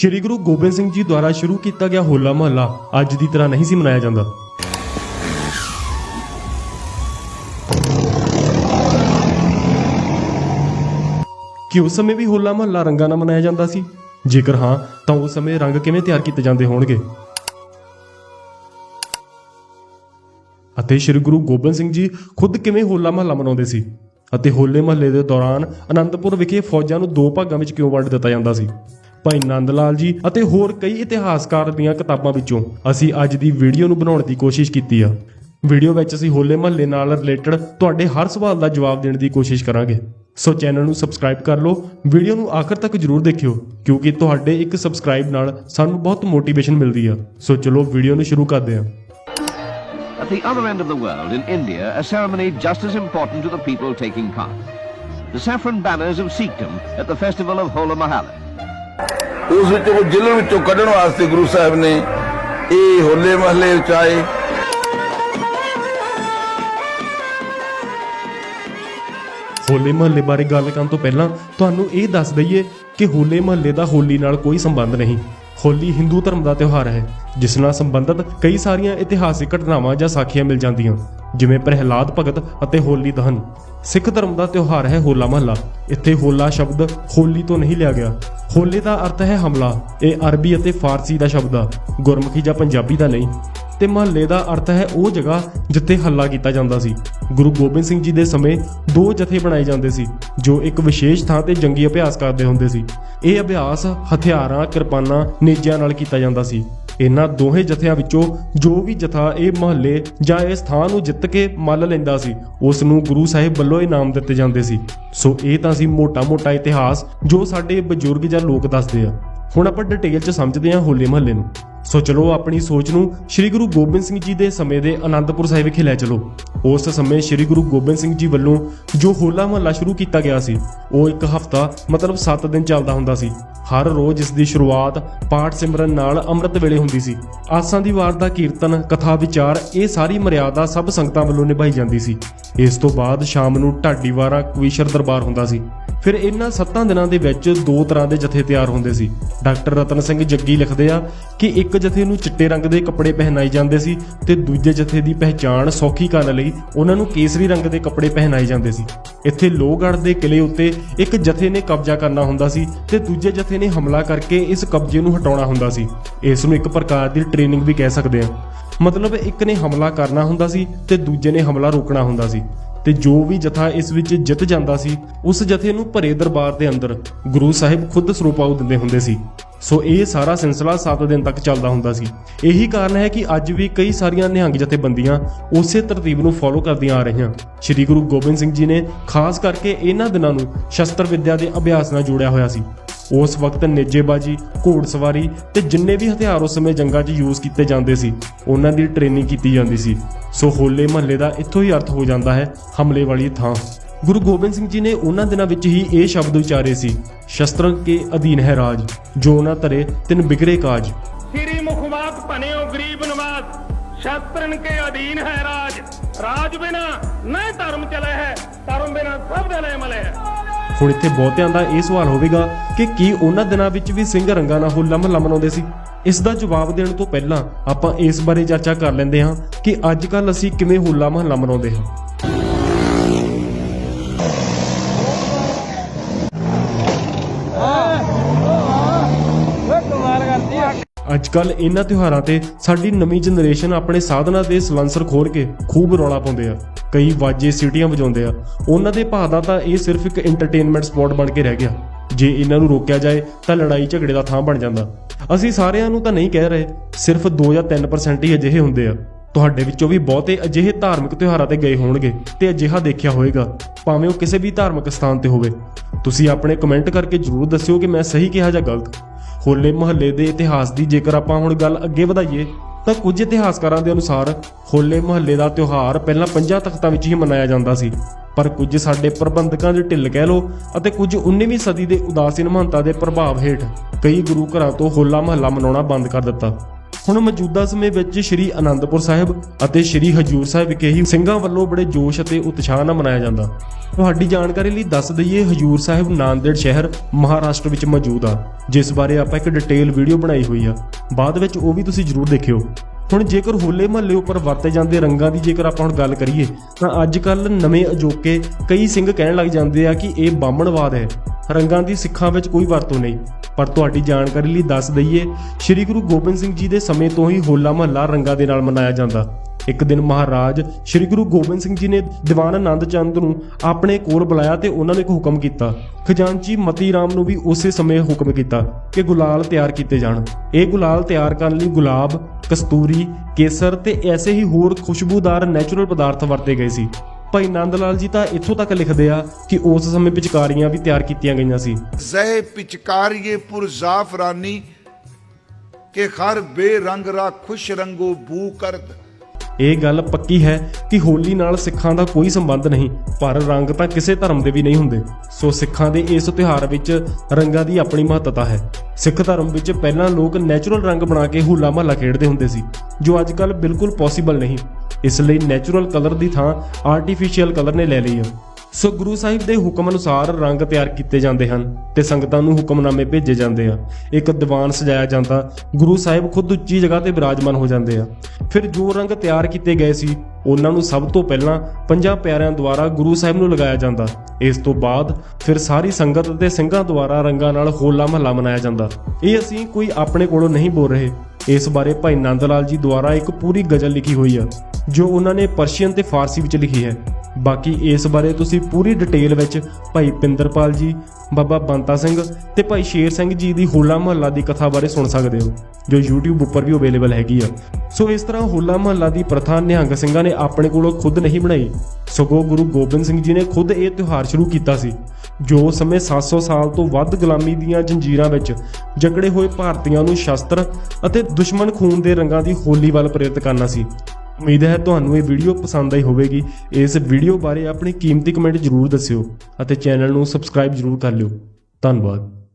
ਸ਼੍ਰੀ ਗੁਰੂ ਗੋਬਿੰਦ ਸਿੰਘ ਜੀ ਦੁਆਰਾ ਸ਼ੁਰੂ ਕੀਤਾ ਗਿਆ ਹੋਲਾ ਮਹੱਲਾ ਅੱਜ ਦੀ ਤਰ੍ਹਾਂ ਨਹੀਂ ਸੀ ਮਨਾਇਆ ਜਾਂਦਾ। ਕਿ ਉਸ ਸਮੇਂ ਵੀ ਹੋਲਾ ਮਹੱਲਾ ਰੰਗਾਂ ਨਾਲ ਮਨਾਇਆ ਜਾਂਦਾ ਸੀ? ਜੇਕਰ ਹਾਂ, ਤਾਂ ਉਸ ਸਮੇਂ ਰੰਗ ਕਿਵੇਂ ਤਿਆਰ ਕੀਤੇ ਜਾਂਦੇ ਹੋਣਗੇ? ਅਤੇ ਸ਼੍ਰੀ ਗੁਰੂ ਗੋਬਿੰਦ ਸਿੰਘ ਜੀ ਖੁਦ ਕਿਵੇਂ ਹੋਲਾ ਮਹੱਲਾ ਮਨਾਉਂਦੇ ਸੀ? ਅਤੇ ਹੋਲੇ ਮਹੱਲੇ ਦੇ ਦੌਰਾਨ ਅਨੰਦਪੁਰ ਵਿਖੇ ਫੌਜਾਂ ਨੂੰ ਦੋ ਭਾਗਾਂ ਵਿੱਚ ਕਿਉਂ ਵੰਡ ਦਿੱਤਾ ਜਾਂਦਾ ਸੀ? ਭਾਈ ਨੰਦ ਲਾਲ ਜੀ ਅਤੇ ਹੋਰ ਕਈ ਇਤਿਹਾਸਕਾਰ ਦੀਆਂ ਕਿਤਾਬਾਂ ਵਿੱਚੋਂ ਅਸੀਂ ਅੱਜ ਦੀ ਵੀਡੀਓ ਨੂੰ ਬਣਾਉਣ ਦੀ ਕੋਸ਼ਿਸ਼ ਕੀਤੀ ਆ। ਵੀਡੀਓ ਵਿੱਚ ਅਸੀਂ ਹੋਲੇ ਮਹੱਲੇ ਨਾਲ ਰਿਲੇਟਡ ਤੁਹਾਡੇ ਹਰ ਸਵਾਲ ਦਾ ਜਵਾਬ ਦੇਣ ਦੀ ਕੋਸ਼ਿਸ਼ ਕਰਾਂਗੇ। ਸੋ ਚੈਨਲ ਨੂੰ ਸਬਸਕ੍ਰਾਈਬ ਕਰ ਲਓ। ਵੀਡੀਓ ਨੂੰ ਆਖਰ ਤੱਕ ਜਰੂਰ ਦੇਖਿਓ ਕਿਉਂਕਿ ਤੁਹਾਡੇ ਇੱਕ ਸਬਸਕ੍ਰਾਈਬ ਨਾਲ ਸਾਨੂੰ ਬਹੁਤ ਮੋਟੀਵੇਸ਼ਨ ਮਿਲਦੀ ਆ। ਸੋ ਚਲੋ ਵੀਡੀਓ ਨੂੰ ਸ਼ੁਰੂ ਕਰਦੇ ਹਾਂ। At the other end of the world, in India, a ceremony just as important to the people taking part. The saffron banners of Sikhdom at the festival of Hola Mahalla. ਉਸ ਵਿੱਚੋਂ ਉਹ ਜ਼ਿਲ੍ਹੇ ਵਿੱਚੋਂ ਕੱਢਣ ਵਾਸਤੇ ਗੁਰੂ ਸਾਹਿਬ ਨੇ ਇਹ ਹੋਲੇ ਮਹੱਲੇ ਵਿੱਚ ਹੋਲੇ ਮਹੱਲੇ ਬਾਰੇ ਗੱਲ ਕਰਨ ਤੋਂ ਪਹਿਲਾਂ ਤੁਹਾਨੂੰ ਇਹ ਦੱਸ ਦਈਏ ਕਿ ਹੋਲੇ ਮਹੱਲੇ ਦਾ ਹੋਲੀ ਨਾਲ ਕੋਈ ਸੰਬੰਧ ਨਹੀਂ। ਹੋਲੀ ਹਿੰਦੂ ਧਰਮ ਦਾ ਤਿਉਹਾਰ ਹੈ, ਜਿਸ ਨਾਲ ਸੰਬੰਧਿਤ ਕਈ ਸਾਰੀਆਂ ਇਤਿਹਾਸਿਕ ਘਟਨਾਵਾਂ ਜਾਂ ਸਾਖੀਆਂ ਮਿਲ ਜਾਂਦੀਆਂ। ਜਿਵੇਂ ਪ੍ਰਹਿਲਾਦ ਭਗਤ ਅਤੇ ਹੋਲੀ ਦਹਨ। ਸਿੱਖ ਧਰਮ ਦਾ ਤਿਉਹਾਰ ਹੈ ਹੋਲਾ ਮਹੱਲਾ। ਇੱਥੇ ਹੋਲਾ ਸ਼ਬਦ ਹੋਲੀ ਤੋਂ ਨਹੀਂ ਲਿਆ ਗਿਆ। ਹੋਲੇ ਦਾ ਅਰਥ ਹੈ ਹਮਲਾ। ਇਹ ਅਰਬੀ ਅਤੇ ਫਾਰਸੀ ਦਾ ਸ਼ਬਦ ਆ। ਗੁਰਮੁਖੀ ਜਾਂ ਪੰਜਾਬੀ ਦਾ ਨਹੀਂ। ਤੇ ਮਹੱਲੇ ਦਾ ਅਰਥ ਹੈ ਉਹ ਜਗ੍ਹਾ ਜਿੱਥੇ ਹੱਲਾ ਕੀਤਾ ਜਾਂਦਾ ਸੀ। ਗੁਰੂ ਗੋਬਿੰਦ ਸਿੰਘ ਜੀ ਦੇ ਸਮੇਂ ਦੋ ਜਥੇ ਬਣਾਏ ਜਾਂਦੇ ਸੀ, ਜੋ ਇੱਕ ਵਿਸ਼ੇਸ਼ ਥਾਂ ਤੇ ਜੰਗੀ ਅਭਿਆਸ ਕਰਦੇ ਹੁੰਦੇ ਸੀ। ਇਹ ਅਭਿਆਸ ਹਥਿਆਰਾਂ, ਕਿਰਪਾਨਾਂ, ਨੇਜਿਆਂ ਨਾਲ ਕੀਤਾ ਜਾਂਦਾ ਸੀ। ਇਹਨਾਂ ਦੋਹੇ ਜਥਿਆਂ ਵਿੱਚੋਂ ਜੋ ਵੀ ਜਥਾ ਇਹ ਮਹੱਲੇ ਜਾਂ ਇਹ ਸਥਾਨ ਨੂੰ ਜਿੱਤ ਕੇ ਮੱਲ ਲੈਂਦਾ ਸੀ, ਉਸ ਨੂੰ ਗੁਰੂ ਸਾਹਿਬ ਵੱਲੋਂ ਇਨਾਮ ਦਿੱਤੇ ਜਾਂਦੇ ਸੀ। ਸੋ ਇਹ ਤਾਂ ਸੀ ਮੋਟਾ-ਮੋਟਾ ਇਤਿਹਾਸ ਜੋ ਸਾਡੇ ਬਜ਼ੁਰਗ ਜਾਂ ਲੋਕ ਦੱਸਦੇ ਆ। ਹੁਣ ਆਪਾਂ ਡਿਟੇਲ 'ਚ ਸਮਝਦੇ ਹਾਂ ਹੋਲੇ ਮਹੱਲੇ ਨੂੰ। ਸੋ ਚਲੋ ਆਪਣੀ ਸੋਚ ਨੂੰ ਸ੍ਰੀ ਗੁਰੂ ਗੋਬਿੰਦ ਸਿੰਘ ਜੀ ਦੇ ਸਮੇਂ ਦੇ ਆਨੰਦਪੁਰ ਸਾਹਿਬ ਵਿਖੇ ਲੈ ਚਲੋ। ਉਸ ਸਮੇਂ ਸ੍ਰੀ ਗੁਰੂ ਗੋਬਿੰਦ ਸਿੰਘ ਜੀ ਵੱਲੋਂ ਜੋ ਹੋਲਾ ਮਹੱਲਾ ਸ਼ੁਰੂ ਕੀਤਾ ਗਿਆ ਸੀ, ਉਹ ਇੱਕ ਹਫ਼ਤਾ ਮਤਲਬ 7 ਦਿਨ ਚੱਲਦਾ ਹੁੰਦਾ ਸੀ। ਹਰ ਰੋਜ਼ ਇਸ ਦੀ ਸ਼ੁਰੂਆਤ ਪਾਠ ਸਿਮਰਨ ਨਾਲ ਅੰਮ੍ਰਿਤ ਵੇਲੇ ਹੁੰਦੀ ਸੀ। ਆਸਾਂ ਦੀ ਵਾਰ ਦਾ ਕੀਰਤਨ, ਕਥਾ, ਵਿਚਾਰ ਇਹ ਸਾਰੀ ਮਰਿਆਦਾ ਸਭ ਸੰਗਤਾਂ ਵੱਲੋਂ ਨਿਭਾਈ ਜਾਂਦੀ ਸੀ। ਇਸ ਤੋਂ ਬਾਅਦ ਸ਼ਾਮ ਨੂੰ ਢਾਡੀ ਵਾਰਾ ਕਵੀਸ਼ਰ ਦਰਬਾਰ ਹੁੰਦਾ ਸੀ। ਫਿਰ ਇਹਨਾਂ 7 ਦਿਨਾਂ ਦੇ ਵਿੱਚ ਦੋ ਤਰ੍ਹਾਂ ਦੇ ਜਥੇ ਤਿਆਰ ਹੁੰਦੇ ਸੀ। ਡਾਕਟਰ ਰਤਨ ਸਿੰਘ ਜੱਗੀ ਲਿਖਦੇ ਆ ਕਿ ਇੱਕ ਜਥੇ ਨੂੰ ਚਿੱਟੇ ਰੰਗ ਦੇ ਕੱਪੜੇ ਪਹਿਨਾਏ ਜਾਂਦੇ ਸੀ ਤੇ ਦੂਜੇ ਜਥੇ ਦੀ ਪਹਿਚਾਣ ਸੌਖੀ ਕਰਨ ਲਈ ਉਹਨਾਂ ਨੂੰ ਕੇਸਰੀ ਰੰਗ ਦੇ ਕੱਪੜੇ ਪਹਿਨਾਏ ਜਾਂਦੇ ਸੀ। ਇੱਥੇ ਲੋਹਗੜ੍ਹ ਦੇ ਕਿਲੇ ਉੱਤੇ ਇੱਕ ਜਥੇ ਨੇ ਕਬਜ਼ਾ ਕਰਨਾ ਹੁੰਦਾ ਸੀ ਤੇ ਦੂਜੇ ਜਥੇ ਨੇ ਹਮਲਾ ਕਰਕੇ ਇਸ ਕਬਜ਼ੇ ਨੂੰ ਹਟਾਉਣਾ ਹੁੰਦਾ ਸੀ। ਇਸ ਨੂੰ ਇੱਕ ਪ੍ਰਕਾਰ ਦੀ ਟ੍ਰੇਨਿੰਗ ਵੀ ਕਹਿ ਸਕਦੇ ਹਾਂ ਮਤਲਬ ਇੱਕ ਨੇ ਹਮਲਾ ਕਰਨਾ ਹੁੰਦਾ ਸੀ ਤੇ ਦੂਜੇ ਨੇ ਹਮਲਾ ਰੋਕਣਾ ਹੁੰਦਾ ਸੀ। ਤੇ ਜੋ ਵੀ ਜਥਾ ਇਸ ਵਿੱਚ ਜਿੱਤ ਜਾਂਦਾ ਸੀ, ਉਸ ਜਥੇ ਨੂੰ ਭਰੇ ਦਰਬਾਰ ਦੇ ਅੰਦਰ ਗੁਰੂ ਸਾਹਿਬ ਖੁਦ ਸਰੂਪਾਉ ਦਿੰਦੇ ਹੁੰਦੇ ਸੀ। ਸੋ ਇਹ ਸਾਰਾ ਸਿਲਸਿਲਾ 7 ਦਿਨ ਤੱਕ ਚੱਲਦਾ ਹੁੰਦਾ ਸੀ। ਇਹੀ ਕਾਰਨ ਹੈ ਕਿ ਅੱਜ ਵੀ ਕਈ ਸਾਰੀਆਂ ਨਿਹੰਗ ਜਥੇਬੰਦੀਆਂ ਉਸੇ ਤਰਤੀਬ ਨੂੰ ਫੋਲੋ ਕਰਦੀਆਂ ਆ ਰਹੀਆਂ। ਸ੍ਰੀ ਗੁਰੂ ਗੋਬਿੰਦ ਸਿੰਘ ਜੀ ਨੇ, ਖਾਸ ਕਰਕੇ ਇਹਨਾਂ ਦਿਨਾਂ ਨੂੰ ਸ਼ਸਤਰ ਵਿੱਦਿਆ ਦੇ ਅਭਿਆਸ ਨਾਲ ਜੋੜਿਆ ਹੋਇਆ ਸੀ। ਉਸ ਵਕਤ ਨੇਜੇਬਾਜੀ, ਘੋੜਸਵਾਰੀ ਤੇ ਜਿੰਨੇ ਵੀ ਹਥਿਆਰ ਉਸ ਸਮੇਂ ਜੰਗਾਂ 'ਚ ਯੂਜ਼ ਕੀਤੇ ਜਾਂਦੇ ਸੀ, ਉਹਨਾਂ ਦੀ ਟ੍ਰੇਨਿੰਗ ਕੀਤੀ ਜਾਂਦੀ ਸੀ। ਸੋ ਹੋਲੇ ਮਹੱਲੇ ਦਾ ਇੱਥੋਂ ਹੀ ਅਰਥ ਹੋ ਜਾਂਦਾ ਹੈ ਹਮਲੇ ਵਾਲੀ ਥਾਂ। ਗੁਰੂ ਗੋਬਿੰਦ ਸਿੰਘ ਜੀ ਨੇ ਉਹਨਾਂ ਦਿਨਾਂ ਵਿੱਚ ਹੀ ਇਹ ਸ਼ਬਦ ਉਚਾਰੇ ਸੀ, ਸ਼ਸਤਰਾਂ ਕੇ ਅਧੀਨ ਹੈ ਰਾਜ, ਜੋ ਨਾ ਧਰੇ ਤਿਨ ਬਿਗੜੇ ਕਾਜ। ਸ੍ਰੀ ਮੁਖਵਾਕ ਭਨਿਓ ਗਰੀਬ ਨਵਾਜ ਸ਼ਾਸਤਰਨ ਕੇ ਅਧੀਨ ਹੈ ਰਾਜ ਰਾਜ ਬਿਨਾ ਨਾ ਧਰਮ ਚਲੇ ਹੈ, ਧਰਮ ਬਿਨਾ ਸਭ ਦੇ ਮਲੇ ਹੈ। ਹੁਣ ਇੱਥੇ ਬਹੁਤਿਆਂ ਦਾ ਇਹ ਸਵਾਲ ਹੋਵੇਗਾ ਕਿ ਕੀ ਉਹਨਾਂ ਦਿਨਾਂ ਵਿੱਚ ਵੀ ਸਿੰਘ ਰੰਗਾਂ ਨਾਲ ਹੋਲਾ ਮਹੱਲਾ ਮਨਾਉਂਦੇ ਸੀ? ਇਸ ਦਾ ਜਵਾਬ ਦੇਣ ਤੋਂ ਪਹਿਲਾਂ ਆਪਾਂ ਇਸ ਬਾਰੇ ਚਰਚਾ ਕਰ ਲੈਂਦੇ ਹਾਂ ਕਿ ਅੱਜ ਕੱਲ ਅਸੀਂ ਕਿਵੇਂ ਹੋਲਾ ਮਹੱਲਾ ਮਨਾਉਂਦੇ ਹਾਂ। ਅੱਜ ਕੱਲ ਇਹਨਾਂ ਤਿਉਹਾਰਾਂ ਤੇ ਸਾਡੀ ਨਵੀਂ ਜਨਰੇਸ਼ਨ ਆਪਣੇ ਸਾਧਨਾਂ ਦੇ ਸਲੰਸਰ ਖੋਲ ਕੇ ਖੂਬ ਰੌਲਾ ਪਾਉਂਦੇ ਆ। ਕਈ ਵਾਜੇ ਸਿਟੀਆਂ ਵਜਾਉਂਦੇ ਆ। ਉਹਨਾਂ ਦੇ ਭਾਅ ਦਾ ਤਾਂ ਇਹ ਸਿਰਫ ਇੱਕ ਐਂਟਰਟੇਨਮੈਂਟ ਸਪੌਟ ਬਣ ਕੇ ਰਹਿ ਗਿਆ। ਜੇ ਇਹਨਾਂ ਨੂੰ ਰੋਕਿਆ ਜਾਏ, ਤਾਂ ਲੜਾਈ ਝਗੜੇ ਦਾ ਥਾਂ ਬਣ ਜਾਂਦਾ। ਅਸੀਂ ਸਾਰਿਆਂ ਨੂੰ ਤਾਂ ਨਹੀਂ ਕਹਿ ਰਹੇ, ਸਿਰਫ 2 ਜਾਂ 3% ਹੀ ਅਜਿਹੇ ਹੁੰਦੇ ਆ। ਤੁਹਾਡੇ ਵਿੱਚੋਂ ਵੀ ਬਹੁਤੇ ਅਜਿਹੇ ਧਾਰਮਿਕ ਤਿਉਹਾਰਾਂ ਤੇ ਗਏ ਹੋਣਗੇ ਤੇ ਅਜਿਹਾ ਦੇਖਿਆ ਹੋਵੇਗਾ ਭਾਵੇਂ ਉਹ ਕਿਸੇ ਵੀ ਧਾਰਮਿਕ ਸਥਾਨ ਤੇ ਹੋਵੇ। ਤੁਸੀਂ ਆਪਣੇ ਕਮੈਂਟ ਕਰਕੇ ਜਰੂਰ ਦੱਸਿਓ ਕਿ ਮੈਂ ਸਹੀ ਕਿਹਾ ਜਾਂ ਗਲਤ। ਹੋਲੇ ਮਹੱਲੇ ਦੇ ਇਤਿਹਾਸ ਦੀ ਜੇਕਰ ਆਪਾਂ ਹੁਣ ਗੱਲ ਅੱਗੇ ਵਧਾਈਏ, ਤਾਂ ਕੁਝ ਇਤਿਹਾਸਕਾਰਾਂ ਦੇ ਅਨੁਸਾਰ ਹੋਲੇ ਮਹੱਲੇ ਦਾ ਤਿਉਹਾਰ ਪਹਿਲਾਂ ਪੰਜਾਂ ਤਖਤਾਂ ਵਿੱਚ ਹੀ ਮਨਾਇਆ ਜਾਂਦਾ ਸੀ। ਪਰ ਕੁਝ ਸਾਡੇ ਪ੍ਰਬੰਧਕਾਂ ਦੇ ਢਿੱਲ ਕਹਿ ਲੋ ਅਤੇ ਕੁਝ 19ਵੀਂ ਸਦੀ ਦੇ ਉਦਾਸੀਨ ਮਹੰਤਾਂ ਦੇ ਪ੍ਰਭਾਵ ਹੇਠ ਕਈ ਗੁਰੂ ਘਰਾਂ ਤੋਂ ਹੋਲਾ ਮਹੱਲਾ ਮਨਾਉਣਾ ਬੰਦ ਕਰ ਦਿੱਤਾ। ਹੁਣ ਮੌਜੂਦਾ ਸਮੇਂ ਵਿੱਚ ਸ੍ਰੀ ਅਨੰਦਪੁਰ ਸਾਹਿਬ ਅਤੇ ਸ੍ਰੀ ਹਜੂਰ ਸਾਹਿਬ ਵਿਖੇ ਹੀ ਸਿੰਘਾਂ ਵੱਲੋਂ ਬੜੇ ਜੋਸ਼ ਅਤੇ ਉਤਸ਼ਾਹ ਨਾਲ ਮਨਾਇਆ ਜਾਂਦਾ। ਤੁਹਾਡੀ ਜਾਣਕਾਰੀ ਲਈ ਦੱਸ ਦਈਏ, ਹਜੂਰ ਸਾਹਿਬ ਨਾਂਦੇੜ ਸ਼ਹਿਰ ਮਹਾਰਾਸ਼ਟਰ ਵਿੱਚ ਮੌਜੂਦ ਆ। ਜਿਸ ਬਾਰੇ ਆਪਾਂ ਇੱਕ ਡਿਟੇਲ ਵੀਡੀਓ ਬਣਾਈ ਹੋਈ ਆ। ਬਾਅਦ ਵਿੱਚ ਉਹ ਵੀ ਤੁਸੀਂ ਜ਼ਰੂਰ ਦੇਖਿਓ। ਹੁਣ ਜੇਕਰ ਹੋਲੇ ਮਹੱਲੇ ਉੱਪਰ ਵਰਤੇ ਜਾਂਦੇ ਰੰਗਾਂ ਦੀ ਜੇਕਰ ਆਪਾਂ ਹੁਣ ਗੱਲ ਕਰੀਏ, ਤਾਂ ਅੱਜ ਕੱਲ ਨਵੇਂ ਅਜੋਕੇ ਕਈ ਸਿੰਘ ਕਹਿਣ ਲੱਗ ਜਾਂਦੇ ਆ ਕਿ ਇਹ ਬਾਹਮਣਵਾਦ ਹੈ। ਰੰਗਾਂ ਦੀ ਸਿੱਖਾਂ ਵਿੱਚ ਕੋਈ ਵਰਤੋਂ ਨਹੀਂ। ਪਰ ਤੁਹਾਡੀ ਜਾਣਕਾਰੀ ਲਈ ਦੱਸ ਦਈਏ, ਸ੍ਰੀ ਗੁਰੂ ਗੋਬਿੰਦ ਸਿੰਘ ਜੀ ਦੇ ਸਮੇਂ ਤੋਂ ਹੀ ਹੋਲਾ ਮਹੱਲਾ ਰੰਗਾਂ ਦੇ ਨਾਲ ਮਨਾਇਆ ਜਾਂਦਾ। ਇੱਕ ਦਿਨ ਮਹਾਰਾਜ ਸ੍ਰੀ ਗੁਰੂ ਗੋਬਿੰਦ ਸਿੰਘ ਜੀ ਨੇ ਦੀਵਾਨ ਆਨੰਦ ਚੰਦ ਨੂੰ ਆਪਣੇ ਕੋਲ ਬੁਲਾਇਆ ਤੇ ਉਹਨਾਂ ਨੇ ਇੱਕ ਹੁਕਮ ਕੀਤਾ। ਖਜ਼ਾਨਚੀ ਮਤੀ ਰਾਮ ਨੂੰ ਵੀ ਉਸੇ ਸਮੇਂ ਹੁਕਮ ਕੀਤਾ ਕਿ ਗੁਲਾਲ ਤਿਆਰ ਕੀਤੇ ਜਾਣ। ਇਹ ਗੁਲਾਲ ਤਿਆਰ ਕਰਨ ਲਈ ਗੁਲਾਬ, ਕਸਤੂਰੀ, ਕੇਸਰ ਤੇ ਐਸੇ ਹੀ ਹੋਰ ਖੁਸ਼ਬੂਦਾਰ ਨੈਚੁਰਲ ਪਦਾਰਥ ਵਰਤੇ ਗਏ ਸੀ। ਭਾਈ ਨੰਦ ਲਾਲ ਜੀ ਤਾਂ ਇੱਥੋਂ ਤੱਕ ਲਿਖਦੇ ਆ ਕਿ ਉਸ ਸਮੇਂ ਪਿਚਕਾਰੀਆਂ ਵੀ ਤਿਆਰ ਕੀਤੀਆਂ ਗਈਆਂ ਸੀ। ਜ਼ੈ ਪਿਚਕਾਰੀਏ ਪੁਰ ਜ਼ਾਫਰਾਨੀ ਕੇ ਖਰ ਬੇਰੰਗ ਰਾ ਖੁਸ਼ ਰੰਗੋ ਬੂ ਕਰਦ। ਇਹ ਗੱਲ ਪੱਕੀ ਹੈ ਕਿ ਹੋਲੀ ਨਾਲ ਸਿੱਖਾਂ ਦਾ ਕੋਈ ਸੰਬੰਧ ਨਹੀਂ, ਪਰ ਰੰਗ ਤਾਂ ਕਿਸੇ ਧਰਮ ਦੇ ਵੀ ਨਹੀਂ ਹੁੰਦੇ। ਸੋ ਸਿੱਖਾਂ ਦੇ ਇਸ ਤਿਉਹਾਰ ਵਿੱਚ ਰੰਗਾਂ ਦੀ ਆਪਣੀ ਮਹੱਤਤਾ ਹੈ। ਸਿੱਖ ਧਰਮ ਵਿੱਚ ਪਹਿਲਾਂ ਲੋਕ ਨੈਚੁਰਲ ਰੰਗ ਬਣਾ ਕੇ ਹੋਲਾ ਮਹੱਲਾ ਖੇਡਦੇ ਹੁੰਦੇ ਸੀ, ਜੋ ਅੱਜ ਕੱਲ ਬਿਲਕੁਲ ਪੋਸੀਬਲ ਨਹੀਂ। ਇਸ ਲਈ ਨੈਚੁਰਲ ਕਲਰ ਦੀ ਥਾਂ ਆਰਟੀਫੀਸ਼ੀਅਲ ਕਲਰ ਨੇ ਲੈ ਲਈ ਹੈ ਸੋ ਗੁਰੂ ਸਾਹਿਬ ਦੇ ਹੁਕਮ ਅਨੁਸਾਰ ਰੰਗ ਤਿਆਰ ਕੀਤੇ ਜਾਂਦੇ ਹਨ ਤੇ ਸੰਗਤਾਂ ਨੂੰ ਹੁਕਮਨਾਮੇ ਭੇਜੇ ਜਾਂਦੇ ਆ। ਇੱਕ ਦੀਵਾਨ ਸਜਾਇਆ ਜਾਂਦਾ, ਗੁਰੂ ਸਾਹਿਬ ਖੁਦ ਉੱਚੀ ਜਗ੍ਹਾ ਤੇ ਬਿਰਾਜਮਾਨ ਹੋ ਜਾਂਦੇ ਆ। ਫਿਰ ਜੋ ਰੰਗ ਤਿਆਰ ਕੀਤੇ ਗਏ ਸੀ, ਉਹਨਾਂ ਨੂੰ ਸਭ ਤੋਂ ਪਹਿਲਾਂ ਪੰਜਾਂ ਪਿਆਰਿਆਂ ਦੁਆਰਾ ਗੁਰੂ ਸਾਹਿਬ ਨੂੰ ਲਗਾਇਆ ਜਾਂਦਾ। ਇਸ ਤੋਂ ਬਾਅਦ ਫਿਰ ਸਾਰੀ ਸੰਗਤ ਅਤੇ ਸਿੰਘਾਂ ਦੁਆਰਾ ਰੰਗਾਂ ਨਾਲ ਹੋਲਾ ਮਹੱਲਾ ਮਨਾਇਆ ਜਾਂਦਾ। ਇਹ ਅਸੀਂ ਕੋਈ ਆਪਣੇ ਕੋਲੋਂ ਨਹੀਂ ਬੋਲ ਰਹੇ। ਇਸ ਬਾਰੇ ਭਾਈ ਨੰਦ ਲਾਲ ਜੀ ਦੁਆਰਾ ਇੱਕ ਪੂਰੀ ਗਜ਼ਲ ਲਿਖੀ ਹੋਈ ਆ, ਜੋ ਉਹਨਾਂ ਨੇ ਪਰਸ਼ੀਅਨ ਤੇ ਫਾਰਸੀ ਵਿੱਚ ਲਿਖੀ ਹੈ। ਬਾਕੀ ਇਸ ਬਾਰੇ ਤੁਸੀਂ ਪੂਰੀ ਡਿਟੇਲ ਵਿੱਚ ਭਾਈ ਪਿੰਦਰਪਾਲ ਜੀ, ਬਾਬਾ ਬੰਤਾ ਸਿੰਘ ਤੇ ਭਾਈ ਸ਼ੇਰ ਸਿੰਘ ਜੀ ਦੀ ਹੋਲਾ ਮਹੱਲਾ ਦੀ ਕਥਾ ਬਾਰੇ ਸੁਣ ਸਕਦੇ ਹੋ, ਜੋ YouTube ਉੱਪਰ ਵੀ ਅਵੇਲੇਬਲ ਹੈਗੀ ਆ। ਸੋ ਇਸ ਤਰ੍ਹਾਂ ਹੋਲਾ ਮਹੱਲਾ ਦੀ ਪ੍ਰਥਾ ਨਿਹੰਗ ਸਿੰਘਾਂ ਨੇ ਆਪਣੇ ਕੋਲੋਂ ਖੁਦ ਨਹੀਂ ਬਣਾਈ। ਸਗੋਂ ਗੁਰੂ ਗੋਬਿੰਦ ਸਿੰਘ ਜੀ ਨੇ ਖੁਦ ਇਹ ਤਿਉਹਾਰ ਸ਼ੁਰੂ ਕੀਤਾ ਸੀ, ਜੋ ਸਮੇਂ 700 ਸਾਲ ਤੋਂ ਵੱਧ ਗੁਲਾਮੀ ਦੀਆਂ ਜੰਜੀਰਾਂ ਵਿੱਚ ਜਕੜੇ ਹੋਏ ਭਾਰਤੀਆਂ ਨੂੰ ਸ਼ਸਤਰ ਅਤੇ ਦੁਸ਼ਮਣ ਖੂਨ ਦੇ ਰੰਗਾਂ ਦੀ ਹੋਲੀ ਵੱਲ ਪ੍ਰੇਰਿਤ ਕਰਨਾ ਸੀ। ਉਮੀਦ ਹੈ ਤੁਹਾਨੂੰ ਇਹ ਵੀਡੀਓ ਪਸੰਦ ਆਈ ਹੋਵੇਗੀ। ਇਸ ਵੀਡੀਓ ਬਾਰੇ ਆਪਣੀ ਕੀਮਤੀ ਕਮੈਂਟ ਜ਼ਰੂਰ ਦੱਸਿਓ ਅਤੇ ਚੈਨਲ ਨੂੰ ਸਬਸਕ੍ਰਾਈਬ ਜ਼ਰੂਰ ਕਰ ਲਿਓ। ਧੰਨਵਾਦ।